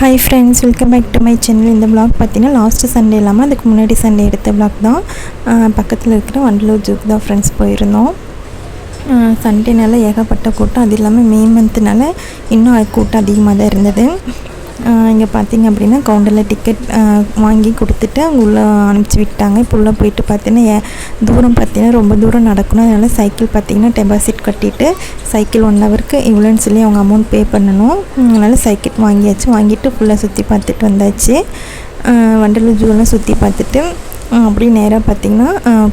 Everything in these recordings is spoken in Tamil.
Hi friends welcome back to my channel இந்த பிளாக் பார்த்தீங்கன்னா லாஸ்ட்டு சண்டே இல்லாமல் அதுக்கு முன்னாடி சண்டே எடுத்த பிளாக் தான். பக்கத்தில் இருக்கிற வண்டலூர் ஜூக்கு தான் ஃப்ரெண்ட்ஸ் போயிருந்தோம். சண்டேனால ஏகப்பட்ட கூட்டம். அது இல்லாமல் மே மந்த்னால இன்னும் கூட்டம் அதிகமாக தான் இருந்தது. இங்கே பார்த்தீங்க அப்படின்னா கவுண்டரில் டிக்கெட் வாங்கி கொடுத்துட்டு அவங்க உள்ளே அனுப்பிச்சி விட்டாங்க. இப்போ உள்ளே போயிட்டு பார்த்தீங்கன்னா தூரம் பார்த்தீங்கன்னா ரொம்ப தூரம் நடக்கணும். அதனால் சைக்கிள் பார்த்தீங்கன்னா டெபாசிட் கட்டிட்டு சைக்கிள் ஒன் ஹவருக்கு இவ்வளோன்னு சொல்லி அவங்க அமௌண்ட் பே பண்ணணும். அதனால் சைக்கிள் வாங்கியாச்சு. வாங்கிட்டு ஃபுல்லாக சுற்றி பார்த்துட்டு வந்தாச்சு. வண்டலூர் ஜூலாம் சுற்றி பார்த்துட்டு அப்படியே நேராக பார்த்தீங்கன்னா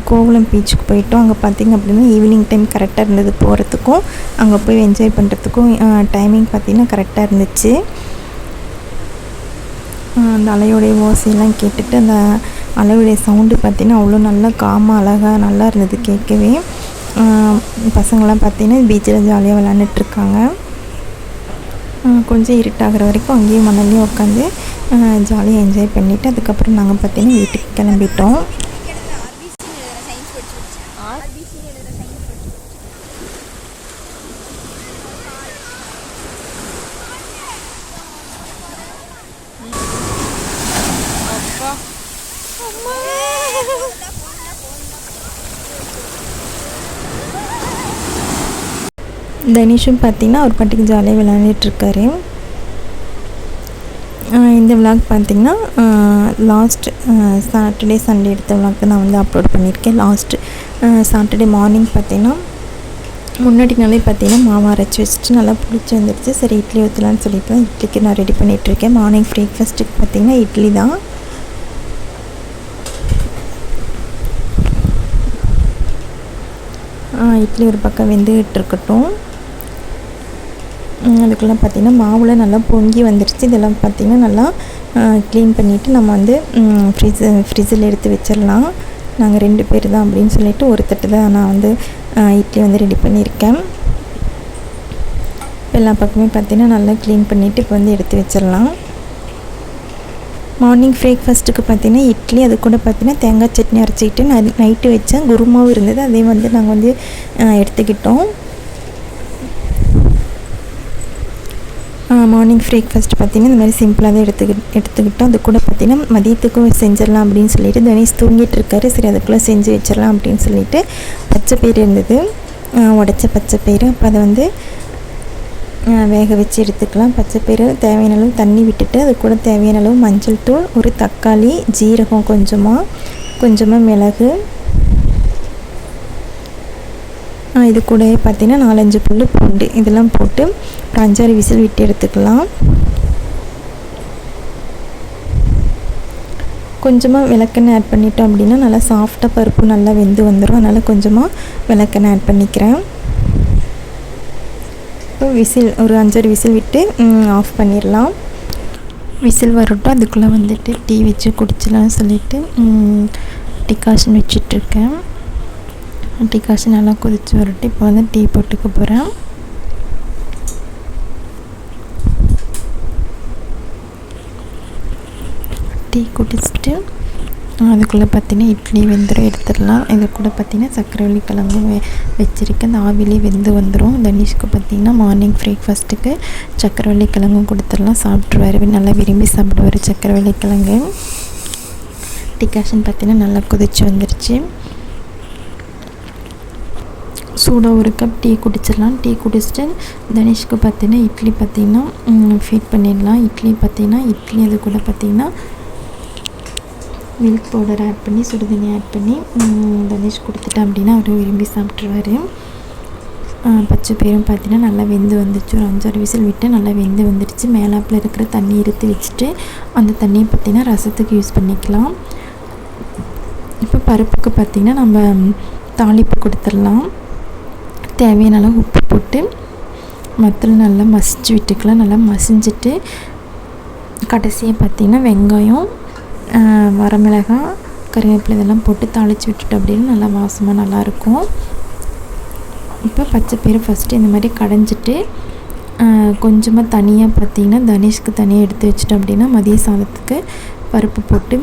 கோவலம் பீச்சுக்கு போயிட்டோம். அங்கே பார்த்திங்க அப்படின்னா ஈவினிங் டைம் கரெக்டாக இருந்தது போகிறதுக்கும் அங்கே போய் என்ஜாய் பண்ணுறதுக்கும் டைமிங் பார்த்தீங்கன்னா கரெக்டாக இருந்துச்சு. அந்த அலையோடைய ஓசையெல்லாம் கேட்டுட்டு அந்த அலையுடைய சவுண்டு பார்த்தீங்கன்னா அவ்வளோ நல்லா காமாக அழகாக நல்லா இருந்தது கேட்கவே. பசங்களாம் பார்த்தீங்கன்னா பீச்சில் ஜாலியாக விளாண்டுட்ருக்காங்க கொஞ்சம் இருட்டாகிற வரைக்கும் அங்கேயும் மணல்லையும் உட்காந்து ஜாலியாக என்ஜாய் பண்ணிவிட்டு அதுக்கப்புறம் நாங்கள் பார்த்தீங்கன்னா வீட்டுக்கு கிளம்பிட்டோம். தனிஷும் பார்த்தீங்கன்னா அவர் பாட்டுக்கு ஜாலியாக விளையாண்டுட்டுருக்காரு இந்த விளாக் பார்த்தீங்கன்னா லாஸ்ட் சாட்டர்டே சண்டே எடுத்த விளாக் நான் வந்து அப்லோட் பண்ணியிருக்கேன். லாஸ்ட்டு சாட்டர்டே மார்னிங் பார்த்தீங்கன்னா முன்னாடி நாளே பார்த்தீங்கன்னா மாவு அரைச்சி வச்சுட்டு நல்லா பிடிச்சி வந்துடுச்சு. சரி இட்லி ஊற்றலான்னு சொல்லிட்டு தான் இட்லிக்கு நான் ரெடி பண்ணிகிட்ருக்கேன் மார்னிங் ப்ரேக்ஃபாஸ்ட்டுக்கு பார்த்திங்கன்னா இட்லி தான். இட்லி ஒரு பக்கம் வெந்துகிட்டு இருக்கட்டும். உம், பார்த்திங்கன்னா மாவில் நல்லா பொங்கி வந்துடுச்சு இதெல்லாம் பார்த்திங்கன்னா நல்லா க்ளீன் பண்ணிவிட்டு நம்ம வந்து ஃப்ரிட்ஜ் ஃப்ரிட்ஜில் எடுத்து வச்சிடலாம். நாங்கள் ரெண்டு பேர் தான் அப்படின்னு சொல்லிவிட்டு ஒரு தட்டு தான் நான் வந்து இட்லி வந்து ரெடி பண்ணியிருக்கேன். எல்லா பக்கமே பார்த்திங்கன்னா நல்லா க்ளீன் பண்ணிவிட்டு இப்போ வந்து எடுத்து வச்சிடலாம். மார்னிங் பிரேக்ஃபாஸ்ட்டுக்கு பார்த்தீங்கன்னா இட்லி அது கூட பார்த்தீங்கன்னா தேங்காய் சட்னி அரைச்சிக்கிட்டு நைட்டு வச்சேன் குருமாவும் இருந்தது. அதே வந்து நாங்கள் வந்து எடுத்துக்கிட்டோம். மார்னிங் பிரேக்ஃபாஸ்ட் பார்த்தீங்கன்னா இந்த மாதிரி சிம்பிளாக தான் எடுத்துக்கி எடுத்துக்கிட்டோம். அது கூட பார்த்தீங்கன்னா மதியத்துக்கும் செஞ்சிடலாம் அப்படின்னு சொல்லிட்டு தனேஷ் தூங்கிட்டு இருக்காரு. சரி அதுக்குள்ளே செஞ்சு வச்சிடலாம் அப்படின்னு சொல்லிட்டு பச்சை பயிர் இருந்தது. உடச்ச பச்சை பயிறு. அப்போ அதை வந்து வேக வச்சு எடுத்துக்கலாம். பச்சை பயிறு தேவையான அளவு தண்ணி விட்டுட்டு அது கூட தேவையான அளவு மஞ்சள் தூள் ஒரு தக்காளி ஜீரகம் கொஞ்சமாக கொஞ்சமாக மிளகு இது கூடவே பார்த்தீங்கன்னா நாலஞ்சு புல் பூண்டு இதெல்லாம் போட்டு ஒரு அஞ்சாறு விசில் விட்டு எடுத்துக்கலாம். கொஞ்சமாக விளக்கெண்ணெய் ஆட் பண்ணிட்டோம் அப்படின்னா நல்லா சாஃப்டாக பருப்பு நல்லா வெந்து வந்துடும் அதனால் கொஞ்சமாக விளக்கெண்ணெய் ஆட் பண்ணிக்கிறேன். இப்போ விசில் ஒரு அஞ்சாறு விசில் விட்டு ஆஃப் பண்ணிடலாம். விசில் வரட்டும். அதுக்குள்ளே வந்துட்டு டீ வச்சு குடிச்சலாம்னு சொல்லிவிட்டு டிகாஷன் வச்சிட்ருக்கேன் டிகாஷன் நல்லா கொதித்து வரட்டு இப்போ வந்து டீ போட்டுக்க போகிறேன் டீ குடிச்சிட்டு அதுக்குள்ளே பார்த்தீங்கன்னா இட்லி வெந்துடும் எடுத்துடலாம். இது கூட பார்த்தீங்கன்னா சக்கரவள்ளி கிழங்கும் வெ வச்சுருக்கேன் அந்த ஆவிலே வெந்து வந்துடும் தனிஷ்க்கு பார்த்தீங்கன்னா மார்னிங் பிரேக்ஃபாஸ்ட்டுக்கு சக்கரவள்ளி கிழங்கும் கொடுத்துடலாம். சாப்பிட்ருவாரு நல்லா விரும்பி சாப்பிடுவார் சக்கரவள்ளி கிழங்கு டிகாஷன் பார்த்தீங்கன்னா நல்லா கொதிச்சு வந்துருச்சு. சூடாக ஒரு கப் டீ குடிச்சிடலாம். டீ குடிச்சிட்டு தனிஷ்க்கு பார்த்தீங்கன்னா இட்லி பார்த்தீங்கன்னா ஃபீட் பண்ணிடலாம். இட்லி பார்த்தீங்கன்னா இட்லி அது கூட பார்த்தீங்கன்னா மில்க் பவுடர் ஆட் பண்ணி சுடுதண்ணி ஆட் பண்ணி தனிஷ் கொடுத்துட்டேன் அப்படின்னா அவர் விரும்பி சாப்பிட்ருவாரு பச்சை பேரும் பார்த்தீங்கன்னா நல்லா வெந்து வந்துடுச்சு ஒரு அஞ்சாறு விசில் விட்டு நல்லா வெந்து வந்துடுச்சு மேலாப்பில் இருக்கிற தண்ணி இருத்து வச்சுட்டு அந்த தண்ணியை பார்த்தீங்கன்னா ரசத்துக்கு யூஸ் பண்ணிக்கலாம். இப்போ பருப்புக்கு பார்த்திங்கன்னா நம்ம தாளிப்பு கொடுத்துடலாம். தேவையான அளவு உப்பு போட்டு மத்தில் நல்லா மசிச்சு விட்டுக்கலாம். நல்லா மசிஞ்சிட்டு கடைசியாக பார்த்திங்கன்னா வெங்காயம் வரமிளகாய் கருவேப்பிலை இதெல்லாம் போட்டு தாளித்து விட்டுட்டு அப்படின்னு நல்லா வாசமாக நல்லாயிருக்கும் இப்போ பச்சை பயிறு ஃபஸ்ட்டு இந்த மாதிரி கடைஞ்சிட்டு கொஞ்சமாக தனியாக பார்த்தீங்கன்னா தனிஷ்க்கு தனியாக எடுத்து வச்சுட்டோம் அப்படின்னா மதிய சாதத்துக்கு பருப்பு போட்டு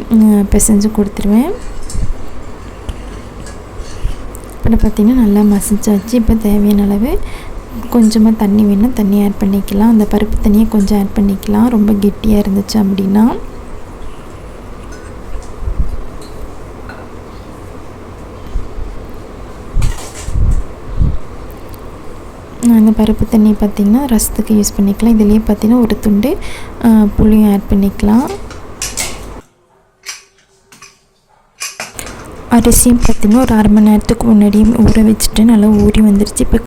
பிசைஞ்சு கொடுத்துருவேன். அப்புறம் பார்த்தீங்கன்னா நல்லா மசிச்சாச்சு இப்போ தேவையான அளவு கொஞ்சமாக தண்ணி வேணும் தண்ணி ஆட் பண்ணிக்கலாம். அந்த பருப்பு தண்ணியை கொஞ்சம் ஆட் பண்ணிக்கலாம். ரொம்ப கெட்டியாக இருந்துச்சு அப்படின்னா. அந்த பருப்பு தண்ணி பார்த்திங்கன்னா ரசத்துக்கு யூஸ் பண்ணிக்கலாம். இதுலேயே பார்த்திங்கன்னா ஒரு துண்டு புளியும் ஆட் பண்ணிக்கலாம். அரிசியும் பார்த்திங்கன்னா ஒரு அரை மணி நேரத்துக்கு முன்னாடியே ஊற வச்சுட்டு நல்லா ஊறி வந்துருச்சு. இப்போ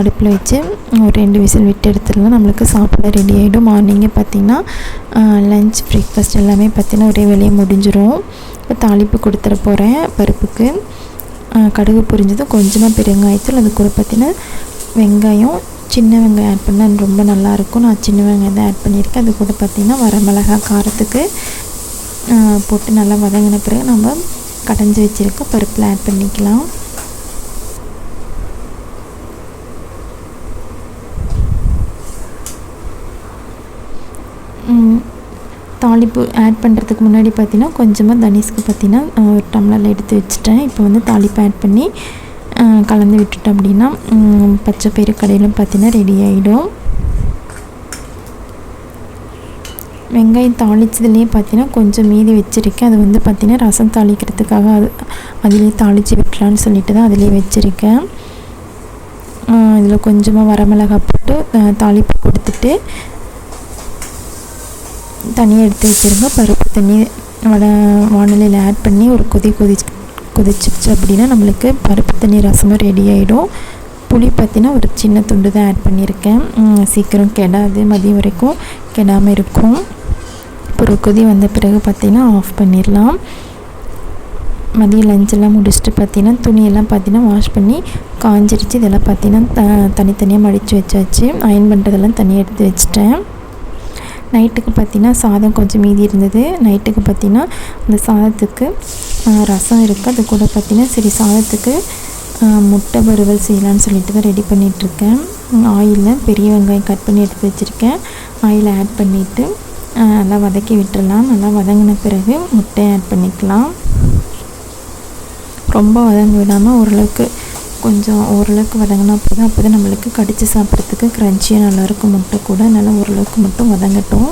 அடுப்பில் வச்சு ஒரு ரெண்டு விசில் விட்டு எடுத்துடலாம். நம்மளுக்கு சாப்பிட ரெடி ஆகிடும் மார்னிங்கே பார்த்திங்கன்னா லஞ்ச் பிரேக்ஃபாஸ்ட் எல்லாமே பார்த்திங்கன்னா ஒரே வேலையை முடிஞ்சிடும் இப்போ தாளிப்பு கொடுத்துட போகிறேன் பருப்புக்கு. கடுகு புரிஞ்சதும் கொஞ்சமாக பெருங்காயத்தில் அது கூட பார்த்திங்கன்னா வெங்காயம். சின்ன வெங்காயம் ஆட் பண்ணால் ரொம்ப நல்லாயிருக்கும் நான் சின்ன வெங்காயம் தான் ஆட் பண்ணியிருக்கேன். அது கூட பார்த்திங்கன்னா வரமிளகா காரத்துக்கு போட்டு நல்லா வதங்கின பிறகு நம்ம கடைஞ்சி வச்சுருக்க பருப்பில் ஆட் பண்ணிக்கலாம். தாளிப்பு ஆட் பண்ணுறதுக்கு முன்னாடி பார்த்தீங்கன்னா கொஞ்சமாக தனிஷ்க்கு பார்த்தீங்கன்னா ஒரு டம்ளரில் எடுத்து வச்சுட்டேன். இப்போ வந்து தாளிப்பு ஆட் பண்ணி கலந்து விட்டுட்டோம் அப்படின்னா பச்சை பயிறு கடையிலும் பார்த்தீங்கன்னா ரெடி ஆகிடும் வெங்காயம் தாளித்ததுலேயே பார்த்தீங்கன்னா கொஞ்சம் மீதி வச்சுருக்கேன். அது வந்து பார்த்திங்கன்னா ரசம் தாளிக்கிறதுக்காக அது அதிலே தாளித்து விட்டலான்னு சொல்லிட்டு தான் அதிலே வச்சுருக்கேன். இதில் கொஞ்சமாக வரமிளகா போட்டு தாளிப்பு கொடுத்துட்டு தண்ணியை எடுத்து வச்சுருங்க. பருப்பு தண்ணி வட வானிலையில் ஆட் பண்ணி ஒரு கொதி கொதி கொதிச்சிருச்சு அப்படின்னா நம்மளுக்கு பருப்பு தண்ணி ரசமும் ரெடி ஆகிடும் புளி பார்த்திங்கன்னா ஒரு சின்ன துண்டு தான் ஆட் பண்ணியிருக்கேன் சீக்கிரம் கெடாது மதியம் வரைக்கும் கெடாமல் இருக்கும். ஒரு கொதி வந்த பிறகு பார்த்திங்கன்னா ஆஃப் பண்ணிடலாம். மதியம் லஞ்செல்லாம் முடிச்சுட்டு பார்த்தீங்கன்னா துணியெல்லாம் பார்த்திங்கன்னா வாஷ் பண்ணி காஞ்சிருச்சு. இதெல்லாம் பார்த்தீங்கன்னா த தனித்தனியாக மடித்து வச்சாச்சு. அயன் பண்ணுறதெல்லாம் தனியாக எடுத்து வச்சிட்டேன். நைட்டுக்கு பார்த்திங்கன்னா சாதம் கொஞ்சம் மீதி இருந்தது. நைட்டுக்கு பார்த்திங்கன்னா அந்த சாதத்துக்கு ரசம் இருக்குது அது கூட பார்த்திங்கன்னா சரி சாதத்துக்கு முட்டை வறுவல் செய்யலான்னு சொல்லிட்டு தான் ரெடி பண்ணிகிட்ருக்கேன் ஆயிலில் பெரிய வெங்காயம் கட் பண்ணி எடுத்து வச்சுருக்கேன். ஆயில் ஆட் பண்ணிவிட்டு நல்லா வதக்கி விட்டுடலாம். நல்லா வதங்கின பிறகு முட்டையை ஆட் பண்ணிக்கலாம். ரொம்ப வதங்க விடாமல் ஓரளவுக்கு கொஞ்சம் ஓரளவுக்கு வதங்கினா போதும். அப்போ தான் நம்மளுக்கு கடித்து சாப்பிட்றதுக்கு க்ரன்ச்சியாக நல்லாயிருக்கும் முட்டை கூட. நல்லா ஓரளவுக்கு மட்டும் வதங்கட்டும்.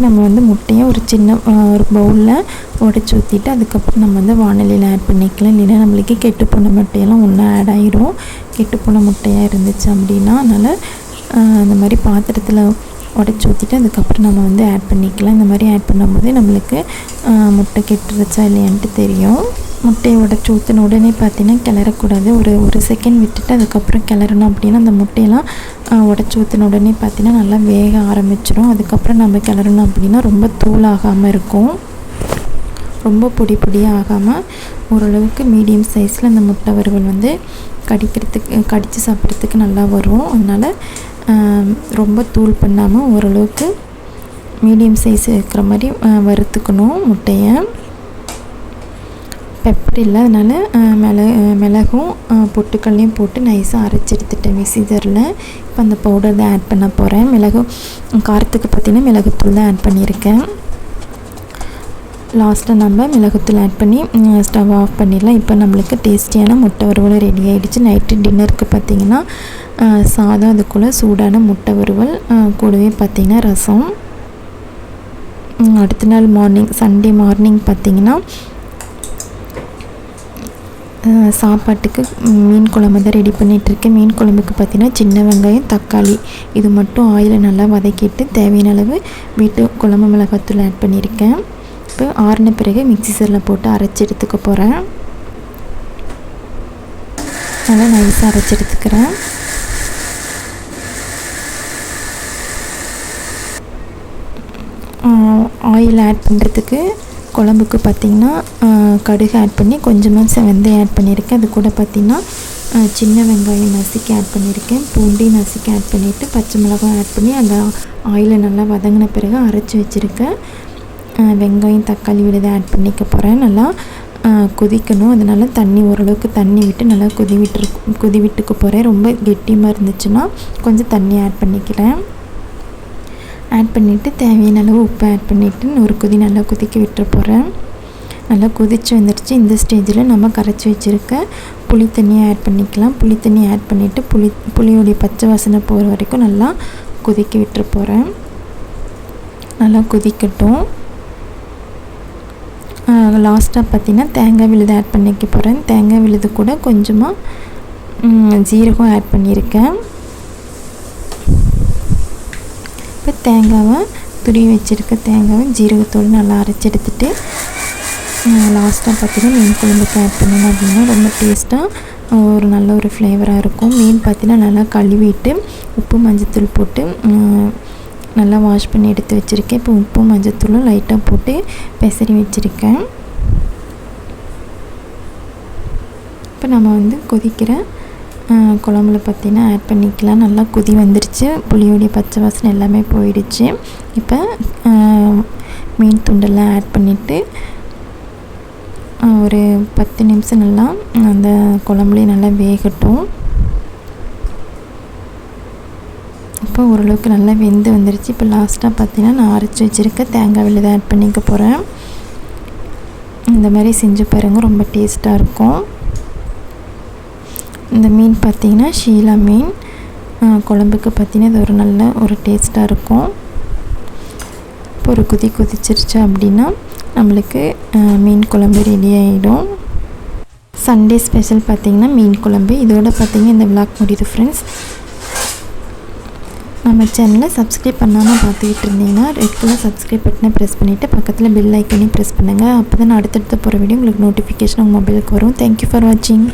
இப்போ நம்ம வந்து முட்டையை ஒரு சின்ன ஒரு பவுலில் உடச்சி ஊற்றிட்டு அதுக்கப்புறம் நம்ம வந்து வானிலையில் ஆட் பண்ணிக்கலாம். இல்லைன்னா நம்மளுக்கு கெட்டு போன முட்டையெல்லாம் ஒன்றா ஆட் ஆகிரும் கெட்டு போன முட்டையாக இருந்துச்சு அப்படின்னா அதனால் அந்த மாதிரி பாத்திரத்தில் உடச்சி ஊற்றிட்டு அதுக்கப்புறம் நம்ம வந்து ஆட் பண்ணிக்கலாம். இந்த மாதிரி ஆட் பண்ணும்போது நம்மளுக்கு முட்டை கெட்டுருச்சா இல்லையான்ட்டு தெரியும். முட்டையை உடச்சி ஊற்றின உடனே பார்த்தீங்கன்னா கிளறக்கூடாது. ஒரு ஒரு செகண்ட் விட்டுட்டு அதுக்கப்புறம் கிளறணும் அப்படின்னா அந்த முட்டையெல்லாம் உடச்சி ஊற்றின உடனே பார்த்தீங்கன்னா நல்லா வேக ஆரம்பிச்சிடும் அதுக்கப்புறம் நம்ம கிளறணும் அப்படின்னா ரொம்ப தூளாகாமல் இருக்கும். ரொம்ப பொடி பொடியாக ஆகாமல் ஓரளவுக்கு மீடியம் சைஸில் அந்த முட்டை வறுவல் வந்து கடிக்கிறதுக்கு கடித்து சாப்பிட்றதுக்கு நல்லா வரும். அதனால் ரொம்ப தூள் பண்ணாமல் ஓரளவுக்கு மீடியம் சைஸ் இருக்கிற மாதிரி வறுத்துக்கணும் முட்டையை. பெப்பர் இல்லை அதனால் மிள மிளகும் பொட்டுக்கல்லையும் போட்டு நைஸாக அரைச்சி எடுத்துட்டேன் மிக்ஸி ஜாரில் இப்போ அந்த பவுடர் தான் ஆட் பண்ண போகிறேன் மிளகு காரத்துக்கு பார்த்திங்கன்னா மிளகுத்தூள் தான் ஆட் பண்ணியிருக்கேன். லாஸ்ட்டாக நம்ம மிளகுத்தூள் ஆட் பண்ணி ஸ்டவ் ஆஃப் பண்ணிடலாம். இப்போ நம்மளுக்கு டேஸ்டியான முட்டை வறுவல் ரெடி ஆகிடுச்சு நைட்டு டின்னருக்கு பார்த்திங்கன்னா சாதம் அதுக்குள்ளே சூடான முட்டை வறுவல் கூடவே பார்த்திங்கன்னா ரசம். அடுத்த நாள் மார்னிங் சண்டே மார்னிங் பார்த்திங்கன்னா சாப்பாட்டுக்கு மீன் குழம்பு தான் ரெடி பண்ணிகிட்ருக்கேன் மீன் குழம்புக்கு பார்த்திங்கன்னா சின்ன வெங்காயம் தக்காளி இது மட்டும் ஆயிலை நல்லா வதக்கிட்டு தேவையான அளவு வீட்டு குழம்பு மிளகாத்தூள் ஆட் பண்ணியிருக்கேன். இப்போ ஆறின பிறகு மிக்சிசரில் போட்டு அரைச்சி எடுத்துக்க போகிறேன் நல்லா நைஸாக அரைச்சி எடுத்துக்கிறேன். ஆயில் ஆட் பண்ணுறதுக்கு குழம்புக்கு பார்த்திங்கன்னா கடுகு ஆட் பண்ணி கொஞ்சமாக செவந்தை ஆட் பண்ணியிருக்கேன். அது கூட பார்த்திங்கன்னா சின்ன வெங்காயம் நசுக்கி ஆட் பண்ணியிருக்கேன். பூண்டி நசுக்கி ஆட் பண்ணிவிட்டு பச்சை மிளகாய் ஆட் பண்ணி அந்த ஆயிலை நல்லா வதங்கின பிறகு அரைச்சி வச்சுருக்கேன். வெங்காயம் தக்காளி விழுதை ஆட் பண்ணிக்க போகிறேன் நல்லா கொதிக்கணும். அதனால் தண்ணி ஓரளவுக்கு தண்ணி விட்டு நல்லா கொதி விட்டு கொதி விட்டுக்க போகிறேன் ரொம்ப கெட்டியமாக இருந்துச்சுன்னா கொஞ்சம் தண்ணி ஆட் பண்ணிக்கிறேன். ஆட் பண்ணிவிட்டு தேவையான அளவு உப்பு ஆட் பண்ணிவிட்டு ஒரு கொதி நல்லா கொதிக்க விட்டுற போகிறேன் நல்லா கொதிச்சு வந்துடுச்சு இந்த ஸ்டேஜில் நம்ம கரைச்சி வச்சுருக்க புளி தண்ணியை ஆட் பண்ணிக்கலாம். புளி தண்ணி ஆட் பண்ணிவிட்டு புளி புளியோடைய பச்சை வாசனை போகிற வரைக்கும் நல்லா கொதிக்க விட்டுற போகிறேன் நல்லா கொதிக்கட்டும். லாஸ்ட்டாக பார்த்தீங்கன்னா தேங்காய் விழுது ஆட் பண்ணிக்க போகிறேன் தேங்காய் விழுது கூட கொஞ்சமாக ஜீரகம் ஆட் பண்ணியிருக்கேன் இப்போ தேங்காவை துருவி வச்சுருக்க தேங்காவை ஜீரகத்தோடு நல்லா அரைச்சி எடுத்துகிட்டு லாஸ்ட்டாக பார்த்தீங்கன்னா மீன் குழம்புக்கு ஆட் பண்ணிங்க அப்படின்னா ரொம்ப டேஸ்ட்டாக ஒரு நல்ல ஒரு ஃப்ளேவராக இருக்கும். மீன் பார்த்திங்கன்னா நல்லா கழுவிட்டு உப்பு மஞ்சத்தூள் போட்டு நல்லா வாஷ் பண்ணி எடுத்து வச்சுருக்கேன். இப்போ உப்பு மஞ்சத்தூளும் லைட்டாக போட்டு பெசரி வச்சுருக்கேன். இப்போ நம்ம வந்து கொதிக்கிற குழம்புல பார்த்திங்கன்னா ஆட் பண்ணிக்கலாம். நல்லா கொதி வந்துருச்சு. புளியோடைய பச்சை வாசனை எல்லாமே போயிடுச்சு. இப்போ மீன் துண்டெல்லாம் ஆட் பண்ணிவிட்டு ஒரு பத்து நிமிஷம் நல்லா அந்த குழம்புலேயே நல்லா வேகட்டும். இப்போ ஓரளவுக்கு நல்லா வெந்து வந்துருச்சு. இப்போ லாஸ்ட்டாக பார்த்தீங்கன்னா நான் அரைச்சி வச்சுருக்க தேங்காய் விழுதை ஆட் பண்ணிக்க போகிறேன் இந்த மாதிரி செஞ்சு பாருங்கள் ரொம்ப டேஸ்ட்டாக இருக்கும். இந்த மீன் பார்த்திங்கன்னா ஷீலா மீன். குழம்புக்கு பார்த்திங்கன்னா இது ஒரு நல்ல ஒரு டேஸ்ட்டாக இருக்கும். இப்போ ஒரு குதி குதிச்சிருச்சா அப்படின்னா நம்மளுக்கு மீன் குழம்பு ரெடி ஆகிடும் சண்டே ஸ்பெஷல் பார்த்திங்கன்னா மீன் குழம்பு. இதோட பார்த்திங்கன்னா இந்த விளாக் முடியுது ஃப்ரெண்ட்ஸ் நம்ம சேனலை சப்ஸ்கிரைப் பண்ணாமல் பார்த்துக்கிட்டு இருந்தீங்கன்னா ரெட் கலர் சப்ஸ்கிரைப் பட்டனை ப்ரெஸ் பண்ணிவிட்டு பக்கத்தில் பெல் ஐக்கனையும் ப்ரெஸ் பண்ணுங்கள் அப்போ தான் அடுத்தடுத்து போகிற வீடியோ உங்களுக்கு நோட்டிஃபிகேஷன் உங்கள் மொபைலுக்கு வரும். தேங்க்யூ ஃபார் வாட்சிங்